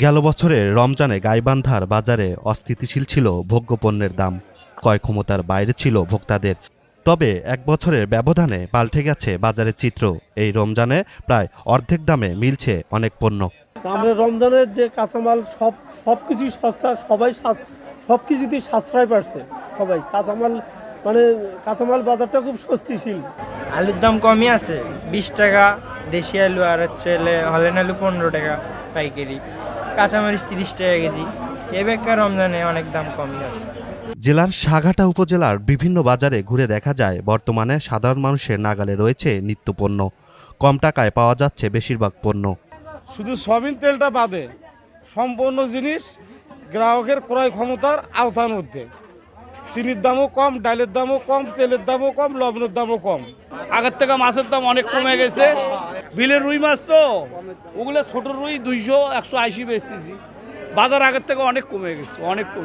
গেল বছরের রমজানে গাইবান্ধার বাজারে অস্থিতিশীল ছিল ভোগ্যপণ্যের দাম। ক্রয় ক্ষমতার বাইরে ছিল ভোক্তাদের। তবে এক বছরের ব্যবধানে পাল্টে গেছে বাজারের চিত্র। এই রমজানে প্রায় অর্ধেক দামে মিলছে অনেক পণ্য। আমরা রমজানের যে কাঁচামাল সব সব কিছুই সস্তা সবাই সব কিছুতেই সাশ্রয় পাচ্ছে সবাই। কাঁচামাল মানে কাঁচামাল বাজারটা খুব স্বস্তিশীল। আলুর দাম কমই আছে বিশ টাকা দেশি আলু আর হচ্ছে হলে- হলেন আলু পনেরো টাকা পাইকারি। কাঁচামরিচ তিরিশ টাকা কেজি। এবেকার রমজানে অনেক দাম কমই আছে। জেলার সাঘাটা উপজেলার বিভিন্ন বাজারে ঘুরে দেখা যায় বর্তমানে সাধারণ মানুষের নাগালে রয়েছে নিত্যপণ্য। কম টাকায় পাওয়া যাচ্ছে বেশিরভাগ পণ্য। শুধু সয়াবিন তেলটা বাদে সম্পূর্ণ জিনিস গ্রাহকের ক্রয় ক্ষমতার আওতার মধ্যে। চিনির দামও কম, ডালের দামও কম, তেলের দামও কম, লবণের দামও কম। আগের থেকে মাছের দাম অনেক কমে গেছে। বিলের রুই মাছ তো, ওগুলো ছোট রুই দুইশো, একশো আশি বেচতেছি। বাজার আগের থেকে অনেক কমে গেছে, অনেক